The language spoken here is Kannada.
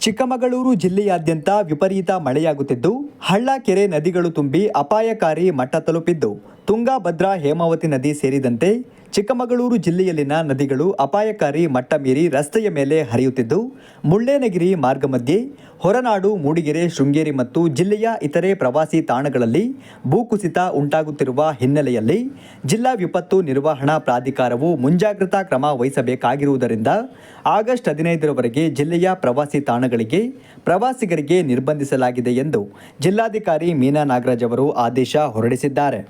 ಚಿಕ್ಕಮಗಳೂರು ಜಿಲ್ಲೆಯಾದ್ಯಂತ ವಿಪರೀತ ಮಳೆಯಾಗುತ್ತಿದ್ದು ಹಳ್ಳ ಕೆರೆ ನದಿಗಳು ತುಂಬಿ ಅಪಾಯಕಾರಿ ಮಟ್ಟ ತಲುಪಿದ್ದು, ತುಂಗಭದ್ರಾ ಹೇಮಾವತಿ ನದಿ ಸೇರಿದಂತೆ ಚಿಕ್ಕಮಗಳೂರು ಜಿಲ್ಲೆಯಲ್ಲಿನ ನದಿಗಳು ಅಪಾಯಕಾರಿ ಮಟ್ಟ ಮೀರಿ ರಸ್ತೆಯ ಮೇಲೆ ಹರಿಯುತ್ತಿದ್ದು, ಮುಳ್ಳೇನಗಿರಿ ಮಾರ್ಗ ಮಧ್ಯೆ ಹೊರನಾಡು, ಮೂಡಿಗೆರೆ, ಶೃಂಗೇರಿ ಮತ್ತು ಜಿಲ್ಲೆಯ ಇತರೆ ಪ್ರವಾಸಿ ತಾಣಗಳಲ್ಲಿ ಭೂಕುಸಿತ ಉಂಟಾಗುತ್ತಿರುವ ಹಿನ್ನೆಲೆಯಲ್ಲಿ ಜಿಲ್ಲಾ ವಿಪತ್ತು ನಿರ್ವಹಣಾ ಪ್ರಾಧಿಕಾರವು ಮುಂಜಾಗ್ರತಾ ಕ್ರಮ ವಹಿಸಬೇಕಾಗಿರುವುದರಿಂದ ಆಗಸ್ಟ್ ಹದಿನೈದರವರೆಗೆ ಜಿಲ್ಲೆಯ ಪ್ರವಾಸಿ ತಾಣಗಳಿಗೆ ಪ್ರವಾಸಿಗರಿಗೆ ನಿರ್ಬಂಧಿಸಲಾಗಿದೆ ಎಂದು ಜಿಲ್ಲಾಧಿಕಾರಿ ಮೀನಾ ನಾಗರಾಜ್ ಅವರು ಆದೇಶ ಹೊರಡಿಸಿದ್ದಾರೆ.